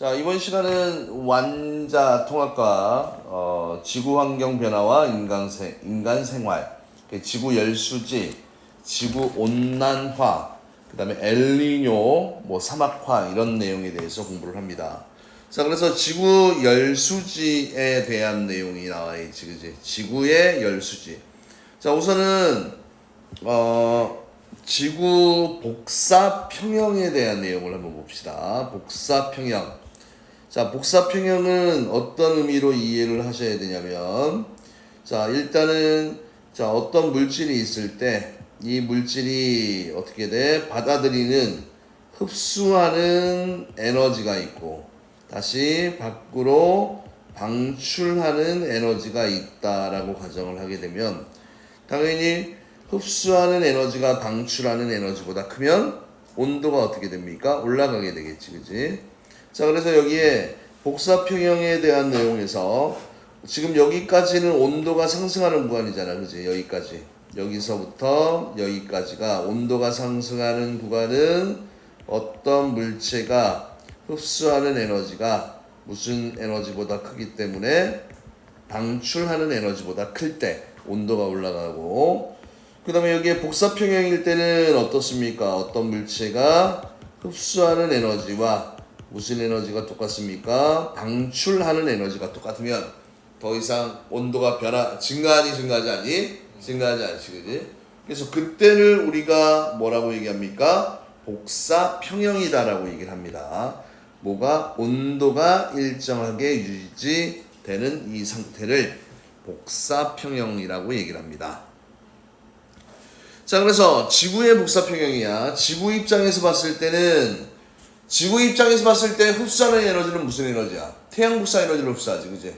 자 이번 시간은 완자 통합과 어, 지구 환경 변화와 인간 생 인간 생활, 그 지구 열수지, 지구 온난화, 그다음에 엘니뇨, 뭐 사막화 이런 내용에 대해서 공부를 합니다. 자 그래서 지구 열수지에 대한 내용이 나와 있지, 그지? 지구의 열수지. 자 우선은 어. 지구 복사 평형에 대한 내용을 한번 봅시다. 복사 평형. 자, 복사 평형은 어떤 의미로 이해를 하셔야 되냐면, 자, 일단은, 자, 어떤 물질이 있을 때, 이 물질이 어떻게 돼? 받아들이는, 흡수하는 에너지가 있고, 다시 밖으로 방출하는 에너지가 있다라고 가정을 하게 되면, 당연히 흡수하는 에너지가 방출하는 에너지보다 크면 온도가 어떻게 됩니까? 올라가게 되겠지, 그지? 자, 그래서 여기에 복사평형에 대한 내용에서 지금 여기까지는 온도가 상승하는 구간이잖아, 그지? 여기까지. 여기서부터 여기까지가 온도가 상승하는 구간은 어떤 물체가 흡수하는 에너지가 무슨 에너지보다 크기 때문에 방출하는 에너지보다 클 때 온도가 올라가고 그 다음에 여기에 복사평형일 때는 어떻습니까? 어떤 물체가 흡수하는 에너지와 무슨 에너지가 똑같습니까? 방출하는 에너지가 똑같으면 더 이상 온도가 변화, 증가하니 증가하지 않니? 증가하지 않지, 그지? 그래서 그때를 우리가 뭐라고 얘기합니까? 복사 평형이다라고 얘기를 합니다. 뭐가 온도가 일정하게 유지되는 이 상태를 복사 평형이라고 얘기를 합니다. 자, 그래서 지구의 복사 평형이야. 지구 입장에서 봤을 때는 지구 입장에서 봤을 때 흡수하는 에너지는 무슨 에너지야? 태양 복사 에너지를 흡수하지, 그지?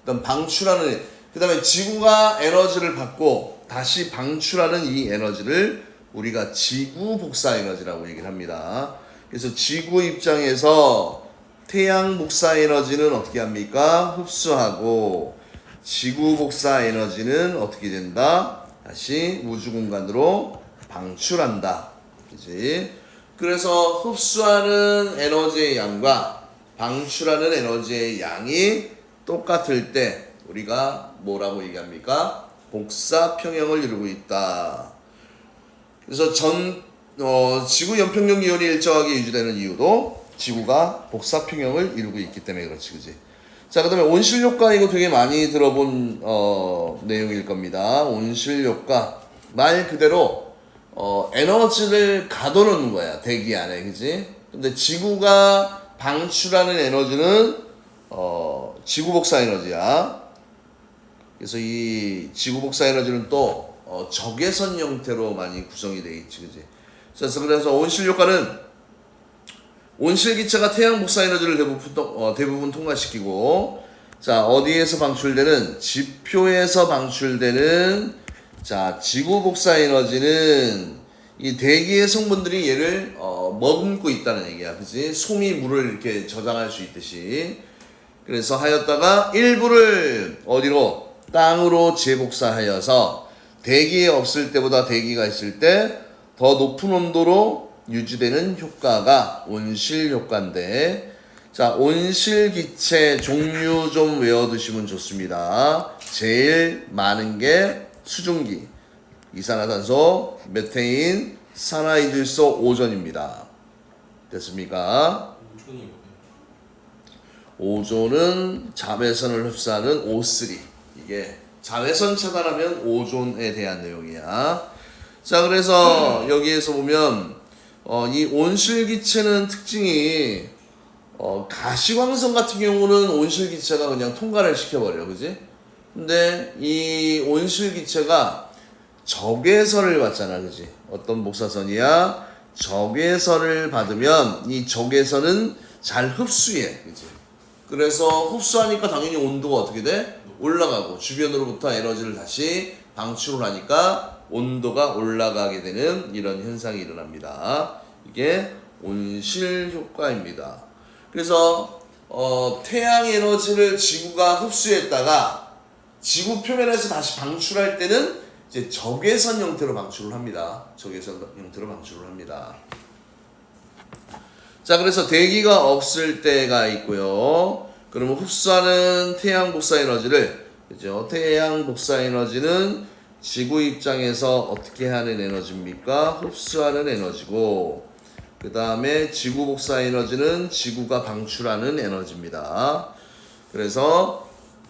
그다음 방출하는 그 다음에 지구가 에너지를 받고 다시 방출하는 이 에너지를 우리가 지구 복사 에너지라고 얘기를 합니다. 그래서 지구 입장에서 태양 복사 에너지는 어떻게 합니까? 흡수하고 지구 복사 에너지는 어떻게 된다? 다시 우주 공간으로 방출한다. 그지? 그래서 흡수하는 에너지의 양과 방출하는 에너지의 양이 똑같을 때 우리가 뭐라고 얘기합니까? 복사 평형을 이루고 있다. 그래서 전 어, 지구 연평균 기온이 일정하게 유지되는 이유도 지구가 복사 평형을 이루고 있기 때문에 그렇지, 그지? 자, 그 다음에 온실 효과 이거 되게 많이 들어본 어, 내용일 겁니다. 온실 효과 말 그대로 어, 에너지를 가둬놓는 거야 대기 안에, 그지? 근데 지구가 방출하는 에너지는 어, 지구 복사 에너지야. 그래서 이 지구 복사 에너지는 또 어, 적외선 형태로 많이 구성이 돼 있지, 그지? 그래서 그래서 온실 효과는 온실 기체가 태양 복사 에너지를 대부분, 통- 어, 대부분 통과시키고 자 어디에서 방출되는 지표에서 방출되는 자 지구 복사 에너지는 이 대기의 성분들이 얘를 어, 머금고 있다는 얘기야, 그지? 솜이 물을 이렇게 저장할 수 있듯이 그래서 하였다가 일부를 어디로 땅으로 재복사하여서 대기에 없을 때보다 대기가 있을 때 더 높은 온도로 유지되는 효과가 온실 효과인데 자 온실 기체 종류 좀 외워두시면 좋습니다. 제일 많은 게 수증기, 이산화탄소, 메테인, 산화이질소, 오존입니다. 됐습니까? 오존은 자외선을 흡수하는 O3 이게 자외선 차단하면 오존에 대한 내용이야. 자 그래서 여기에서 보면 어, 이 온실기체는 특징이 어, 가시광선 같은 경우는 온실기체가 그냥 통과를 시켜버려, 그지? 근데 이 온실 기체가 적외선을 받잖아, 그지? 어떤 복사선이야? 적외선을 받으면 이 적외선은 잘 흡수해, 그지? 그래서 흡수하니까 당연히 온도가 어떻게 돼? 올라가고 주변으로부터 에너지를 다시 방출을 하니까 온도가 올라가게 되는 이런 현상이 일어납니다. 이게 온실 효과입니다. 그래서 어, 태양 에너지를 지구가 흡수했다가 지구 표면에서 다시 방출할 때는 이제 적외선 형태로 방출을 합니다. 적외선 형태로 방출을 합니다. 자, 그래서 대기가 없을 때가 있고요. 그러면 흡수하는 태양 복사 에너지를 그죠? 태양 복사 에너지는 지구 입장에서 어떻게 하는 에너지입니까? 흡수하는 에너지고 그 다음에 지구 복사 에너지는 지구가 방출하는 에너지입니다. 그래서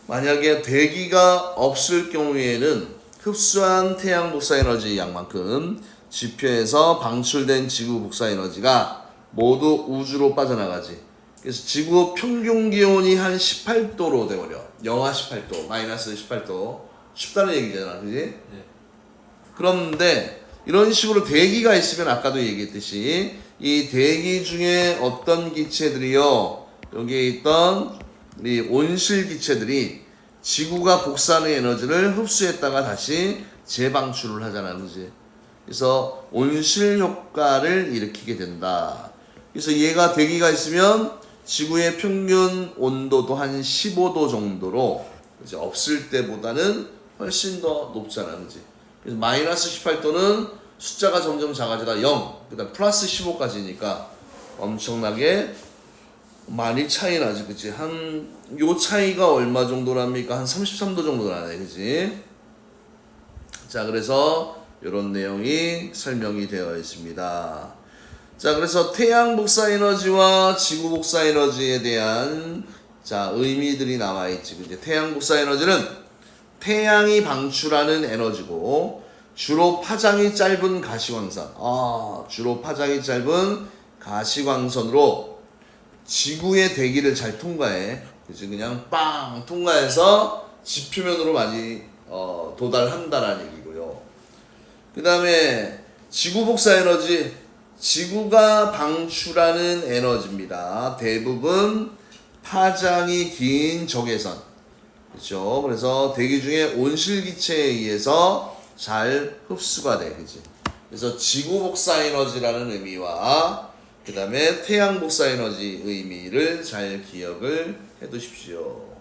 만약에 대기가 없을 경우에는 흡수한 태양 복사 에너지 양만큼 지표에서 방출된 지구 복사 에너지가 모두 우주로 빠져나가지. 그래서 지구 평균 기온이 한 18도로 돼버려. 영하 18도, 마이너스 18도. 춥다는 얘기잖아, 그지? 네. 그런데 이런 식으로 대기가 있으면 아까도 얘기했듯이 이 대기 중에 어떤 기체들이요 여기에 있던 이 온실 기체들이 지구가 복사하는 에너지를 흡수했다가 다시 재방출을 하잖아 그지? 그래서 온실 효과를 일으키게 된다. 그래서 얘가 대기가 있으면 지구의 평균 온도도 한 15도 정도로 이제 없을 때보다는 훨씬 더 높잖아 그지? 그래서 마이너스 18도는 숫자가 점점 작아지다 0, 그 다음 플러스 15까지니까 엄청나게 많이 차이 나지, 그치? 한, 요 차이가 얼마 정도랍니까? 한 33도 정도 나네, 그치? 자, 그래서 이런 내용이 설명이 되어 있습니다. 자, 그래서 태양 복사 에너지와 지구 복사 에너지에 대한 자, 의미들이 나와 있지. 그지? 태양 복사 에너지는 태양이 방출하는 에너지고 주로 파장이 짧은 가시광선. 아, 주로 파장이 짧은 가시광선으로 지구의 대기를 잘 통과해. 그지? 그냥 빵 통과해서 지표면으로 많이 어, 도달한다라는 얘기고요. 그 다음에 지구 복사 에너지. 지구가 방출하는 에너지입니다. 대부분 파장이 긴 적외선. 그렇죠. 그래서 대기 중에 온실기체에 의해서 잘 흡수가 돼. 그지? 그래서 지구 복사 에너지라는 의미와 그 다음에 태양 복사 에너지 의미를 잘 기억을 해 두십시오.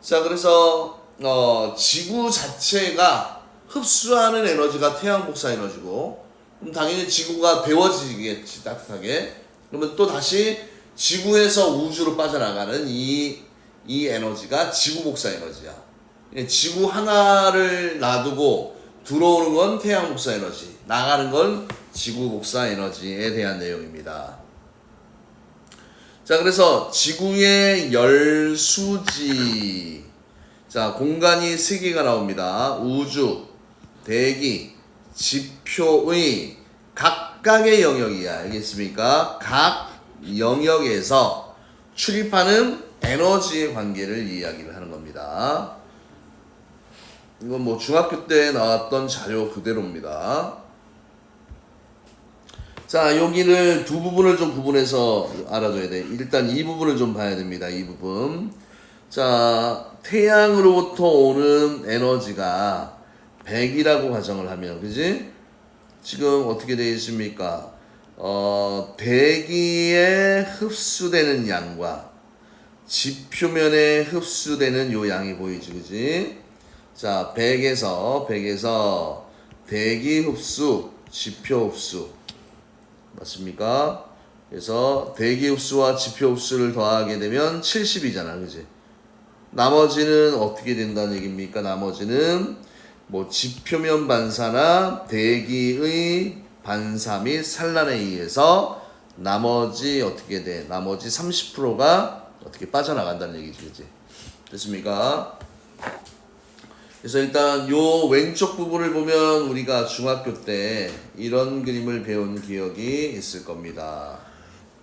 자, 그래서 어, 지구 자체가 흡수하는 에너지가 태양 복사 에너지고 그럼 당연히 지구가 데워지겠지 따뜻하게 그러면 또 다시 지구에서 우주로 빠져나가는 이, 이 에너지가 지구 복사 에너지야 예, 지구 하나를 놔두고 들어오는 건 태양 복사 에너지 나가는 건 지구 복사 에너지에 대한 내용입니다 자 그래서 지구의 열수지 자 공간이 세 개가 나옵니다 우주 대기 지표의 각각의 영역이야. 알겠습니까? 각 영역에서 출입하는 에너지의 관계를 이야기를 하는 겁니다. 이건 뭐 중학교 때 나왔던 자료 그대로입니다. 자, 여기를 두 부분을 좀 구분해서 알아둬야 돼. 일단 이 부분을 좀 봐야 됩니다. 이 부분. 자, 태양으로부터 오는 에너지가 100이라고 가정을 하면, 그지? 지금 어떻게 되어 있습니까? 어, 대기에 흡수되는 양과 지표면에 흡수되는 요 양이 보이지, 그지? 자, 100에서, 100에서 대기 흡수, 지표 흡수. 맞습니까? 그래서 대기 흡수와 지표 흡수를 더하게 되면 70이잖아, 그지? 나머지는 어떻게 된다는 얘기입니까? 나머지는 뭐 지표면 반사나 대기의 반사 및 산란에 의해서 나머지 어떻게 돼? 나머지 30%가 어떻게 빠져나간다는 얘기지, 그지? 됐습니까? 그래서 일단 요 왼쪽 부분을 보면 우리가 중학교 때 이런 그림을 배운 기억이 있을 겁니다.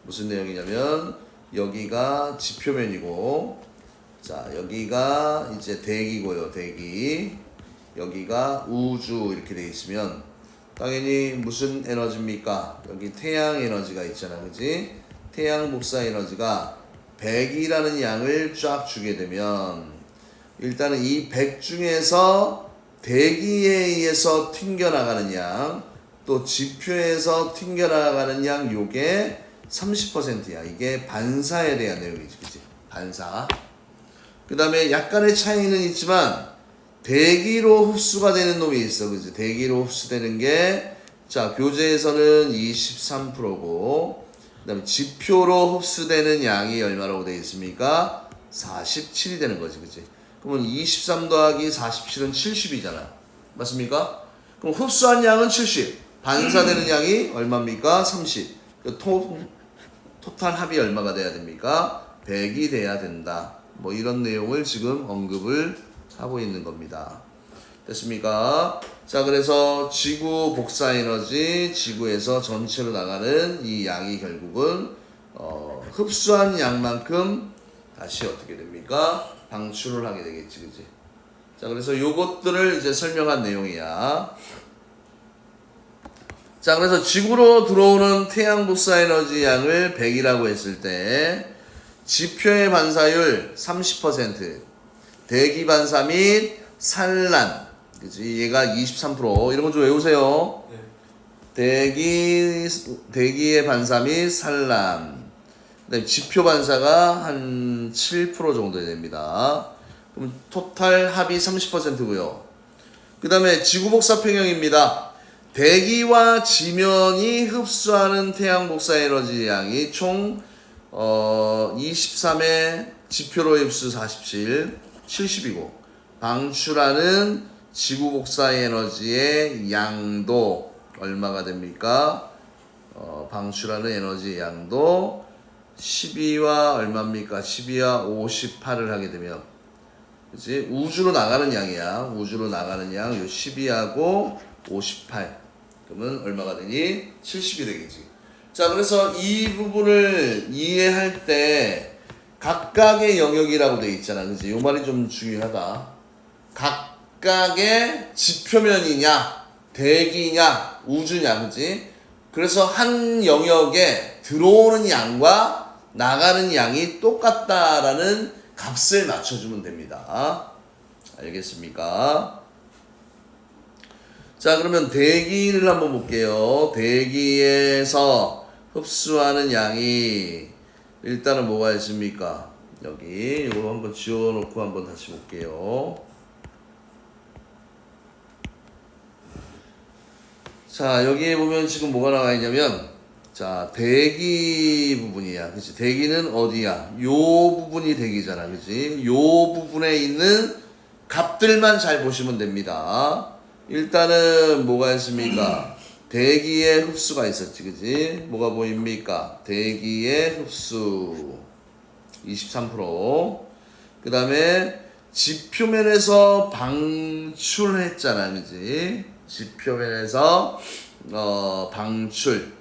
무슨 내용이냐면 여기가 지표면이고 자 여기가 이제 대기고요 대기 여기가 우주 이렇게 돼 있으면 당연히 무슨 에너지입니까? 여기 태양 에너지가 있잖아 그지? 태양 복사 에너지가 100이라는 양을 쫙 주게 되면 일단은 이 100 중에서 대기에 의해서 튕겨나가는 양, 또 지표에서 튕겨나가는 양, 요게 30%야. 이게 반사에 대한 내용이지, 그치? 반사. 그 다음에 약간의 차이는 있지만, 대기로 흡수가 되는 놈이 있어, 그치? 대기로 흡수되는 게, 자, 교재에서는 23%고, 그 다음에 지표로 흡수되는 양이 얼마라고 되어 있습니까? 47이 되는 거지, 그지? 그러면 23 더하기 47은 70이잖아. 맞습니까? 그럼 흡수한 양은 70. 반사되는 양이 얼마입니까? 30. 그 토, 토탈 합이 얼마가 돼야 됩니까? 100이 돼야 된다. 뭐 이런 내용을 지금 언급을 하고 있는 겁니다. 됐습니까? 자, 그래서 지구 복사 에너지, 지구에서 전체로 나가는 이 양이 결국은 어, 흡수한 양만큼 다시 어떻게 됩니까? 방출을 하게 되겠지, 그지? 자, 그래서 요것들을 이제 설명한 내용이야. 자, 그래서 지구로 들어오는 태양 복사 에너지 양을 100이라고 했을 때 지표의 반사율 30%, 대기 반사 및 산란, 그지? 얘가 23% 이런 거 좀 외우세요. 네. 대기 대기의 반사 및 산란. 그다음에 지표 반사가 한 7% 정도 됩니다. 그럼 토탈 합이 30%고요. 그 다음에 지구 복사 평형입니다. 대기와 지면이 흡수하는 태양 복사 에너지 양이 총 어, 23의 지표로 흡수 47, 70이고 방출하는 지구 복사 에너지의 양도 얼마가 됩니까? 어, 방출하는 에너지 양도 12와 얼마입니까? 12와 58을 하게 되면 그지 우주로 나가는 양이야. 우주로 나가는 양, 요 12하고 58. 그러면 얼마가 되니? 70이 되겠지. 자, 그래서 이 부분을 이해할 때 각각의 영역이라고 돼 있잖아. 그지? 요 말이 좀 중요하다. 각각의 지표면이냐, 대기냐, 우주냐, 그지? 그래서 한 영역에 들어오는 양과 나가는 양이 똑같다라는 값을 맞춰주면 됩니다. 알겠습니까? 자, 그러면 대기를 한번 볼게요. 대기에서 흡수하는 양이 일단은 뭐가 있습니까? 여기 이거 한번 지워놓고 한번 다시 볼게요. 자, 여기에 보면 지금 뭐가 나와 있냐면, 자, 대기 부분이야. 그치? 대기는 어디야? 요 부분이 대기잖아. 그치? 요 부분에 있는 값들만 잘 보시면 됩니다. 일단은 뭐가 있습니까? 대기의 흡수가 있었지. 그치? 뭐가 보입니까? 대기의 흡수. 23%. 그 다음에 지표면에서 방출했잖아. 그치? 지표면에서 어, 방출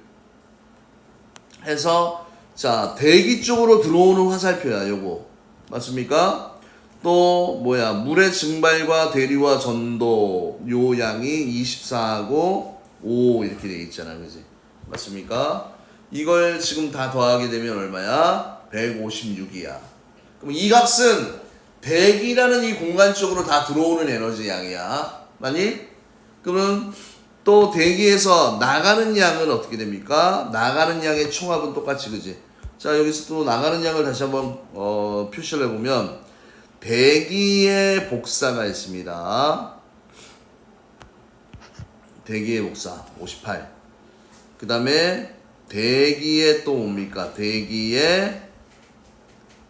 해서 자 대기 쪽으로 들어오는 화살표야 요거 맞습니까? 또 뭐야 물의 증발과 대류와 전도 요 양이 24하고 5 이렇게 돼 있잖아 그지 맞습니까? 이걸 지금 다 더하게 되면 얼마야? 156이야 그럼 이 값은 대기라는 이 공간 쪽으로 다 들어오는 에너지 양이야 맞니? 그러면 또 대기에서 나가는 양은 어떻게 됩니까? 나가는 양의 총합은 똑같이 그지? 자 여기서 또 나가는 양을 다시 한번 어, 표시를 해보면 대기의 복사가 있습니다. 대기의 복사 58. 그 다음에 대기의 또 뭡니까? 대기의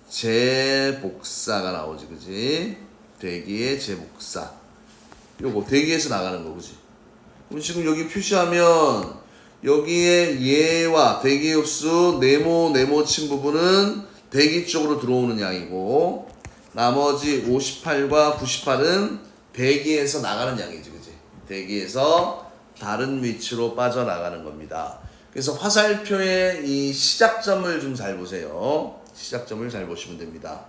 재복사가 나오지 그지? 대기의 재복사. 요거 대기에서 나가는 거 그지? 지금 여기 표시하면 여기에 얘와 대기 흡수 네모 네모 친 부분은 대기 쪽으로 들어오는 양이고 나머지 58과 98은 대기에서 나가는 양이지 그지? 대기에서 다른 위치로 빠져나가는 겁니다. 그래서 화살표의 이 시작점을 좀 잘 보세요. 시작점을 잘 보시면 됩니다.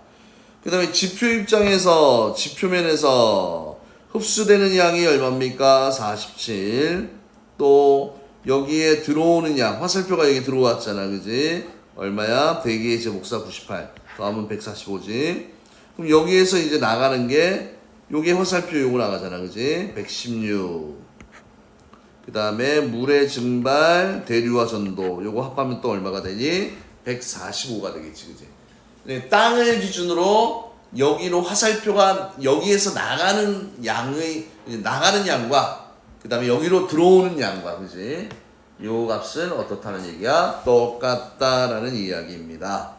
그 다음에 지표 입장에서 지표면에서 흡수되는 양이 얼마입니까? 47. 또 여기에 들어오는 양 화살표가 여기 들어왔잖아, 그지? 얼마야? 대기의 제목사 98. 더하면 145지. 그럼 여기에서 이제 나가는 게 요게 화살표 요거 나가잖아, 그지? 116. 그 다음에 물의 증발, 대류와 전도 요거 합하면 또 얼마가 되니? 145가 되겠지, 그지? 네, 땅을 기준으로 여기로 화살표가 여기에서 나가는 양의 나가는 양과 그 다음에 여기로 들어오는 양과 그지 요 값은 어떻다는 얘기야? 똑같다라는 이야기입니다.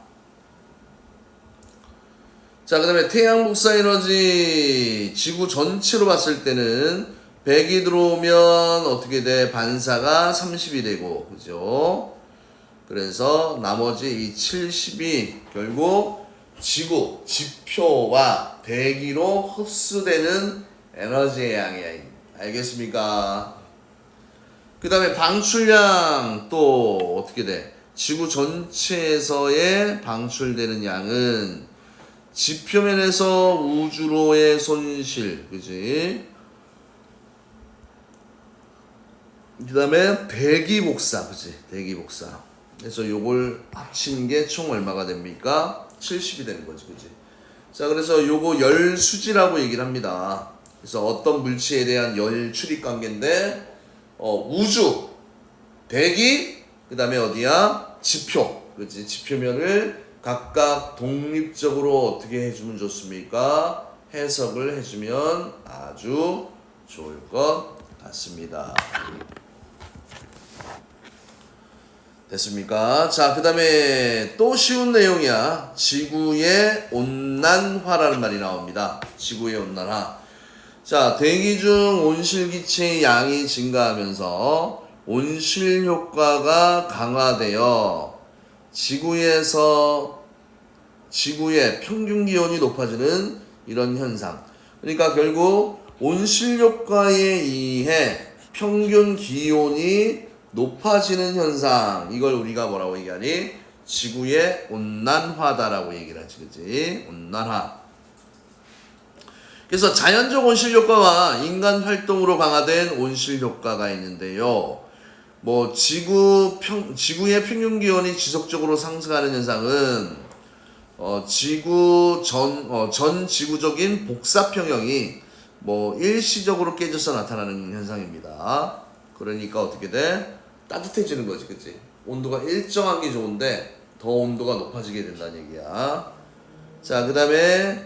자, 그 다음에 태양 복사 에너지 지구 전체로 봤을 때는 100이 들어오면 어떻게 돼? 반사가 30이 되고, 그죠? 그래서 나머지 이 70이 결국 지구, 지표와 대기로 흡수되는 에너지의 양이야. 알겠습니까? 그 다음에 방출량 또 어떻게 돼? 지구 전체에서의 방출되는 양은 지표면에서 우주로의 손실, 그지? 그 다음에 대기 복사, 그지? 대기 복사. 그래서 요걸 합친 게 총 얼마가 됩니까? 70이 되는 거지, 그지? 자, 그래서 요거 열 수지라고 얘기를 합니다. 그래서 어떤 물체에 대한 열 출입 관계인데, 어, 우주, 대기, 그 다음에 어디야? 지표. 그치? 지표면을 각각 독립적으로 어떻게 해주면 좋습니까? 해석을 해주면 아주 좋을 것 같습니다. 됐습니까? 자, 그 다음에 또 쉬운 내용이야. 지구의 온난화라는 말이 나옵니다. 지구의 온난화. 자, 대기 중 온실기체의 양이 증가하면서 온실 효과가 강화되어 지구에서 지구의 평균 기온이 높아지는 이런 현상. 그러니까 결국 온실 효과에 의해 평균 기온이 높아지는 현상. 이걸 우리가 뭐라고 얘기하니? 지구의 온난화다라고 얘기를 하지, 그지? 온난화. 그래서 자연적 온실 효과와 인간 활동으로 강화된 온실 효과가 있는데요. 뭐 지구 평 지구의 평균 기온이 지속적으로 상승하는 현상은 어 지구 전 어, 전 지구적인 복사 평형이 뭐 일시적으로 깨져서 나타나는 현상입니다. 그러니까 어떻게 돼? 따뜻해지는 거지, 그치? 온도가 일정하게 좋은데 더 온도가 높아지게 된다는 얘기야. 자, 그 다음에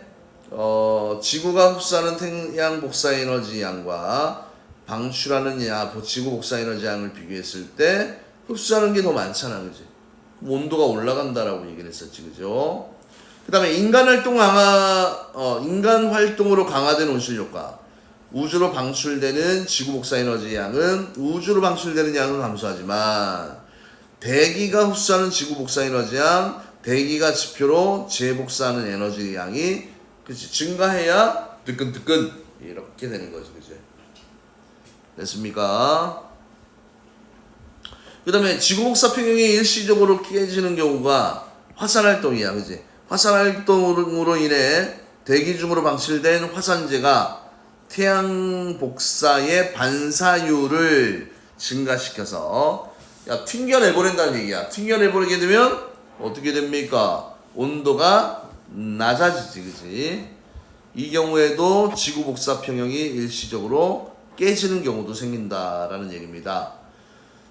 어, 지구가 흡수하는 태양 복사 에너지 양과 방출하는 야, 지구 복사 에너지 양을 비교했을 때 흡수하는 게 더 많잖아, 그지? 온도가 올라간다라고 얘기를 했었지, 그죠? 그 다음에 인간 활동 강화, 어, 인간 활동으로 강화된 온실 효과. 우주로 방출되는 지구 복사 에너지 양은 우주로 방출되는 양은 감소하지만 대기가 흡수하는 지구 복사 에너지 양, 대기가 지표로 재복사하는 에너지 양이 그치 증가해야 뜨끈뜨끈. 이렇게 되는 거지 그치? 됐습니까? 그 다음에 지구 복사 평형이 일시적으로 깨지는 경우가 화산 활동이야 그치? 화산 활동으로 인해 대기 중으로 방출된 화산재가 태양 복사의 반사율을 증가시켜서 야 튕겨내버린다는 얘기야. 튕겨내버리게 되면 어떻게 됩니까? 온도가 낮아지지 그지? 이 경우에도 지구 복사 평형이 일시적으로 깨지는 경우도 생긴다라는 얘기입니다.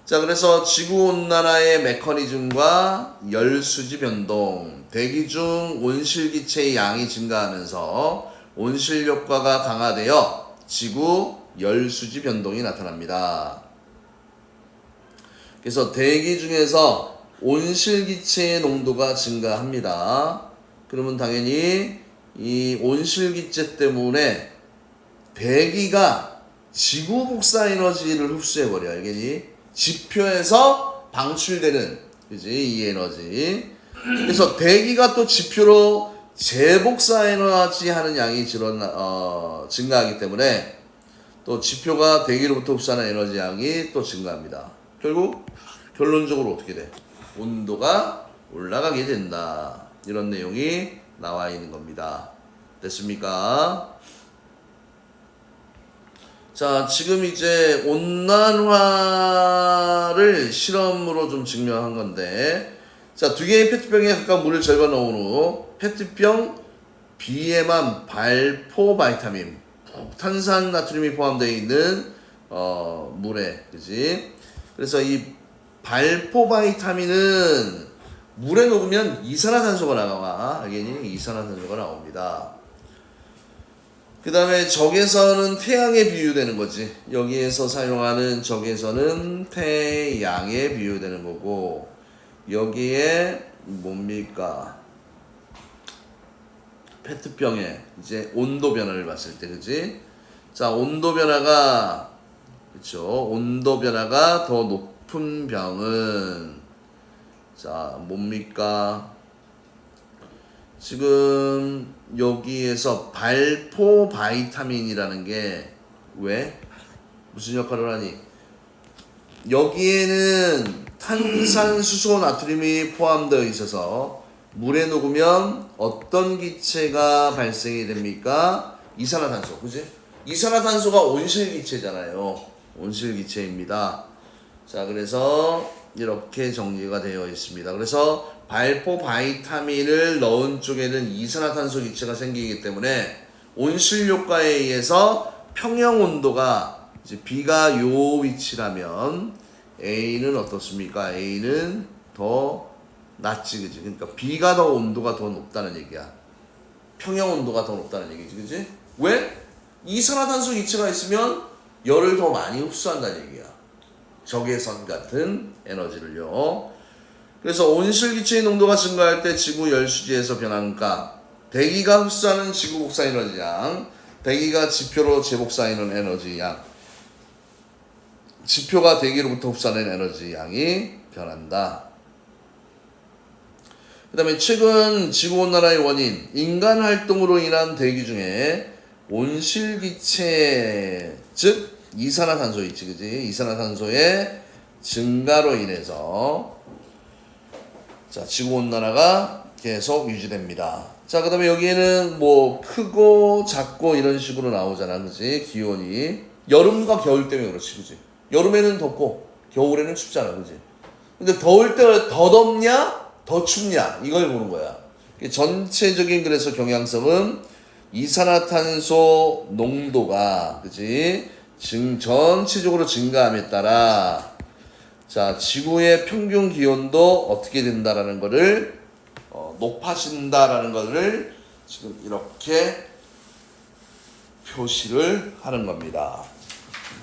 자 그래서 지구 온난화의 메커니즘과 열수지 변동 대기 중 온실기체의 양이 증가하면서 온실 효과가 강화되어 지구 열수지 변동이 나타납니다. 그래서 대기 중에서 온실 기체의 농도가 증가합니다. 그러면 당연히 이 온실 기체 때문에 대기가 지구 복사 에너지를 흡수해 버려. 알겠니? 지표에서 방출되는 그지 이 에너지. 그래서 대기가 또 지표로 재복사 에너지 하는 양이 줄어나, 어, 증가하기 때문에 또 지표가 대기로부터 흡수하는 에너지 양이 또 증가합니다. 결국 결론적으로 어떻게 돼? 온도가 올라가게 된다. 이런 내용이 나와 있는 겁니다. 됐습니까? 자, 지금 이제 온난화를 실험으로 좀 증명한 건데, 자, 두 개의 페트병에 각각 물을 절반 넣은 후, 페트병 B에만 발포 바이타민, 탄산 나트륨이 포함되어 있는 어, 물에, 그지? 그래서 이 발포 바이타민은 물에 녹으면 이산화탄소가 나와. 알겠니? 이산화탄소가 나옵니다. 그 다음에 적에서는 태양에 비유되는 거지. 여기에서 사용하는 적에서는 태양에 비유되는 거고, 여기에 뭡니까? 페트병에 이제 온도 변화를 봤을 때, 그지? 자, 온도 변화가, 그쵸. 온도 변화가 더 높은 병은, 자, 뭡니까? 지금 여기에서 발포 바이타민이라는 게 왜? 무슨 역할을 하니? 여기에는 탄산수소 나트륨이 포함되어 있어서 물에 녹으면 어떤 기체가 발생이 됩니까? 이산화탄소, 그지? 이산화탄소가 온실 기체잖아요. 온실 기체입니다. 자, 그래서 이렇게 정리가 되어 있습니다. 그래서 발포 바이타민을 넣은 쪽에는 이산화탄소 기체가 생기기 때문에 온실 효과에 의해서 평형 온도가 이제 B가 요 위치라면 A는 어떻습니까? A는 더 낮지, 그지? 그러니까 B가 더 온도가 더 높다는 얘기야. 평형 온도가 더 높다는 얘기지, 그지? 왜? 이산화탄소 기체가 있으면 열을 더 많이 흡수한다는 얘기야. 적외선 같은 에너지를요. 그래서 온실 기체의 농도가 증가할 때 지구 열수지에서 변하는 값, 대기가 흡수하는 지구 복사 에너지 양, 대기가 지표로 재복사하는 에너지 양, 지표가 대기로부터 흡수하는 에너지 양이 변한다. 그 다음에 최근 지구온난화의 원인, 인간 활동으로 인한 대기 중에 온실기체, 즉 이산화탄소 있지, 그지? 이산화탄소의 증가로 인해서 자 지구온난화가 계속 유지됩니다. 자, 그 다음에 여기에는 뭐 크고 작고 이런 식으로 나오잖아, 그지? 기온이 여름과 겨울 때문에 그렇지, 그지? 여름에는 덥고 겨울에는 춥잖아, 그지? 근데 더울 때 더 덥냐, 더 춥냐 이걸 보는 거야. 전체적인 그래서 경향성은 이산화탄소 농도가 그지 증 전체적으로 증가함에 따라 자 지구의 평균 기온도 어떻게 된다라는 거를 어, 높아진다라는 거를 지금 이렇게 표시를 하는 겁니다.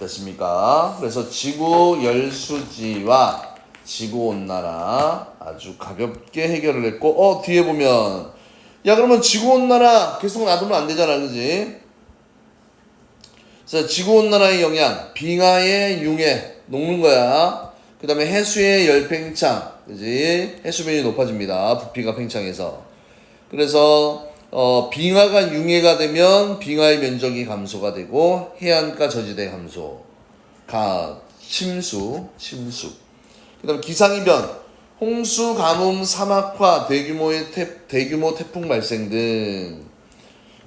됐습니까? 그래서 지구 열수지와 지구 온난화 아주 가볍게 해결을 했고 어 뒤에 보면. 야 그러면 지구 온난화 계속 놔두면 안 되잖아 그지? 자 지구 온난화의 영향. 빙하의 융해 녹는 거야. 그 다음에 해수의 열 팽창 그지? 해수면이 높아집니다 부피가 팽창해서. 그래서 어, 빙하가 융해가 되면 빙하의 면적이 감소가 되고 해안가 저지대 감소. 가 침수 침수. 그 다음 기상이변, 홍수, 가뭄, 사막화, 대규모의 태, 대규모 태풍 발생 등.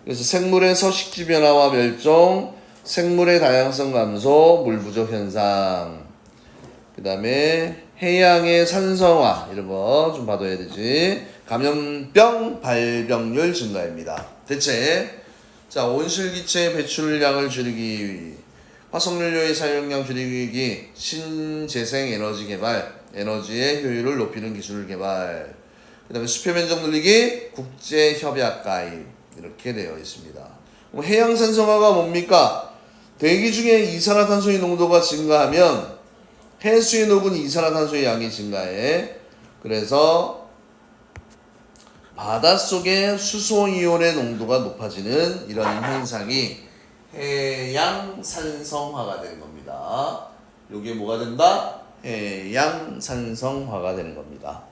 그래서 생물의 서식지 변화와 멸종, 생물의 다양성 감소, 물 부족 현상. 그 다음에 해양의 산성화 이런 거 좀 봐둬야 되지. 감염병 발병률 증가입니다. 대체 자 온실기체 배출량을 줄이기 화석연료의 사용량 줄이기, 신재생 에너지 개발, 에너지의 효율을 높이는 기술 개발, 그 다음에 수표 면적 늘리기, 국제 협약 가입 이렇게 되어 있습니다. 그럼 해양 산성화가 뭡니까? 대기 중에 이산화탄소의 농도가 증가하면 해수에 녹은 이산화탄소의 양이 증가해. 그래서 바닷속의 수소 이온의 농도가 높아지는 이런 현상이 해양 산성화가 되는 겁니다. 요게 뭐가 된다? 해양 산성화가 되는 겁니다.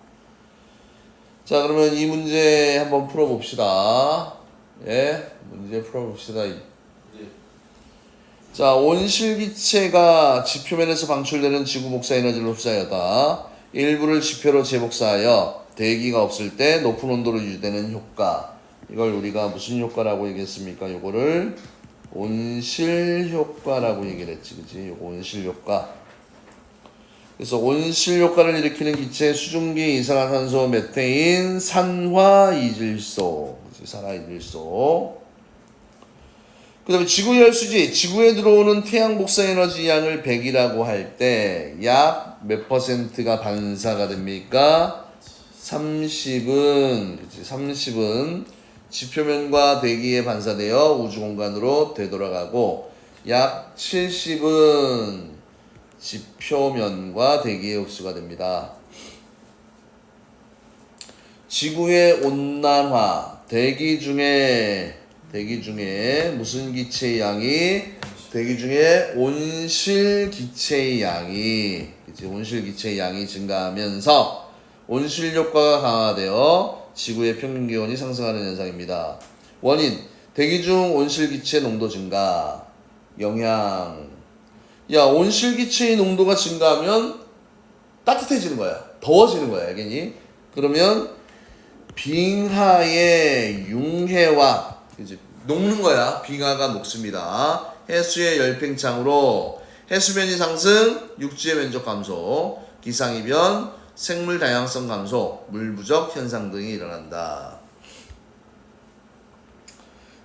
자, 그러면 이 문제 한번 풀어 봅시다. 예, 문제 풀어 봅시다. 자, 온실기체가 지표면에서 방출되는 지구 복사 에너지를 흡수하여다 일부를 지표로 재복사하여 대기가 없을 때 높은 온도로 유지되는 효과. 이걸 우리가 무슨 효과라고 얘기했습니까? 요거를 온실 효과라고 얘기를 했지, 그지? 온실 효과. 그래서 온실 효과를 일으키는 기체 수증기, 이산화탄소, 메테인, 산화 이질소, 그치? 산화 이질소. 그 다음에 지구 열수지, 지구에 들어오는 태양 복사 에너지 양을 100이라고 할 때 약 몇 퍼센트가 반사가 됩니까? 30은 그치? 30은 지표면과 대기에 반사되어 우주 공간으로 되돌아가고 약 70은 지표면과 대기의 흡수가 됩니다. 지구의 온난화 대기 중에 대기 중에 무슨 기체의 양이 대기 중에 온실 기체의 양이 그치 온실 기체의 양이 증가하면서 온실 효과가 강화되어 지구의 평균 기온이 상승하는 현상입니다. 원인 대기 중 온실 기체 농도 증가 영향 야 온실 기체의 농도가 증가하면 따뜻해지는 거야 더워지는 거야 알겠니? 그러면 빙하의 융해와 이제 녹는 거야. 빙하가 녹습니다. 해수의 열팽창으로 해수면이 상승, 육지의 면적 감소, 기상이변, 생물 다양성 감소, 물 부족 현상 등이 일어난다.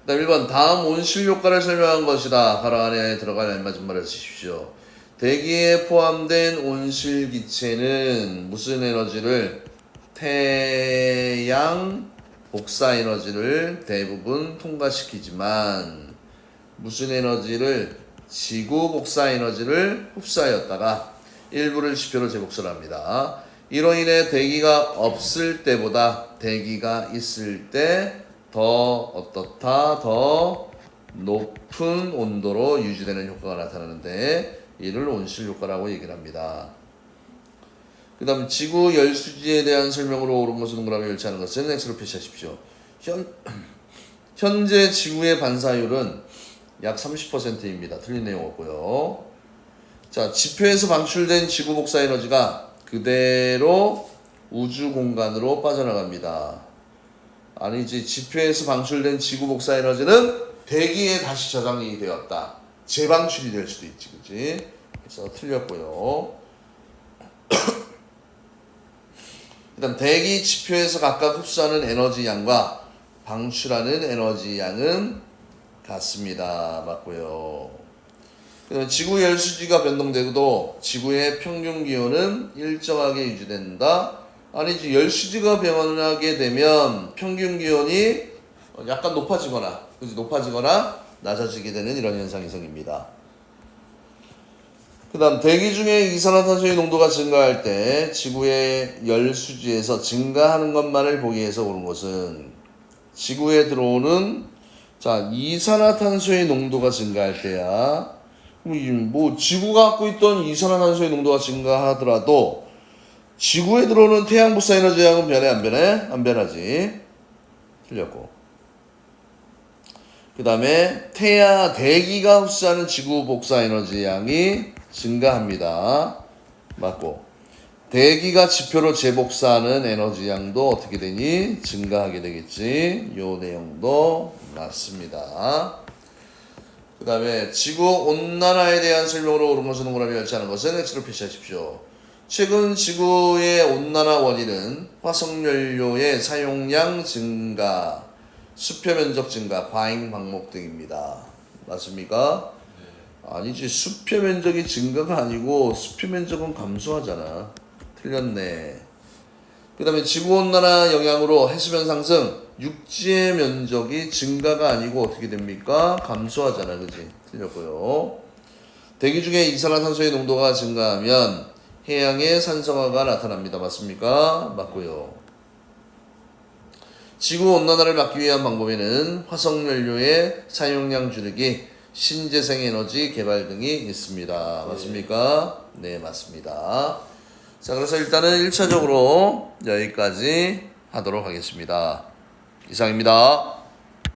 그다음 1번 다음 온실 효과를 설명한 것이다. 가로 안에 들어갈 알맞은 말을 쓰십시오. 대기에 포함된 온실 기체는 무슨 에너지를 태양 복사 에너지를 대부분 통과시키지만 무슨 에너지를 지구 복사 에너지를 흡수하였다가 일부를 지표로 재복사를 합니다. 이로 인해 대기가 없을 때보다 대기가 있을 때 더 어떻다 더 높은 온도로 유지되는 효과가 나타나는데 이를 온실 효과라고 얘기를 합니다. 그 다음 지구 열수지에 대한 설명으로 옳은 것은 동그라미 열치하는 것은 X로 표시하십시오. 현, 현재 지구의 반사율은 약 30%입니다. 틀린 내용 없고요. 자, 지표에서 방출된 지구 복사 에너지가 그대로 우주 공간으로 빠져나갑니다. 아니지, 지표에서 방출된 지구 복사 에너지는 대기에 다시 저장이 되었다. 재방출이 될 수도 있지, 그지? 그래서 틀렸고요. 일단 대기 지표에서 각각 흡수하는 에너지 양과 방출하는 에너지 양은 같습니다. 맞고요. 지구 열수지가 변동되고도 지구의 평균 기온은 일정하게 유지된다. 아니지 열수지가 변하게 되면 평균 기온이 약간 높아지거나 그지 높아지거나 낮아지게 되는 이런 현상이 생깁니다. 그 다음 대기 중에 이산화탄소의 농도가 증가할 때 지구의 열수지에서 증가하는 것만을 보기 위해서 옳은 것은 지구에 들어오는 자 이산화탄소의 농도가 증가할 때야 뭐 지구가 갖고 있던 이산화탄소의 농도가 증가하더라도 지구에 들어오는 태양 복사 에너지 양은 변해 안 변해? 안 변하지 틀렸고 그 다음에 태야 대기가 흡수하는 지구 복사 에너지 양이 증가합니다. 맞고 대기가 지표로 재복사하는 에너지 양도 어떻게 되니 증가하게 되겠지. 요 내용도 맞습니다. 그 다음에 지구 온난화에 대한 설명으로 옳은 것은 동그라미 열치하는 것은 X로 표시하십시오. 최근 지구의 온난화 원인은 화석연료의 사용량 증가, 수표 면적 증가, 과잉 방목 등입니다. 맞습니까? 아니지 수표 면적이 증가가 아니고 수표 면적은 감소하잖아. 틀렸네. 그다음에 지구 온난화 영향으로 해수면 상승, 육지의 면적이 증가가 아니고 어떻게 됩니까? 감소하잖아, 그지? 틀렸고요. 대기 중에 이산화탄소의 농도가 증가하면 해양의 산성화가 나타납니다. 맞습니까? 맞고요. 지구 온난화를 막기 위한 방법에는 화석 연료의 사용량 줄이기, 신재생 에너지 개발 등이 있습니다. 맞습니까? 네, 맞습니다. 자, 그래서 일단은 1차적으로 여기까지 하도록 하겠습니다. 이상입니다.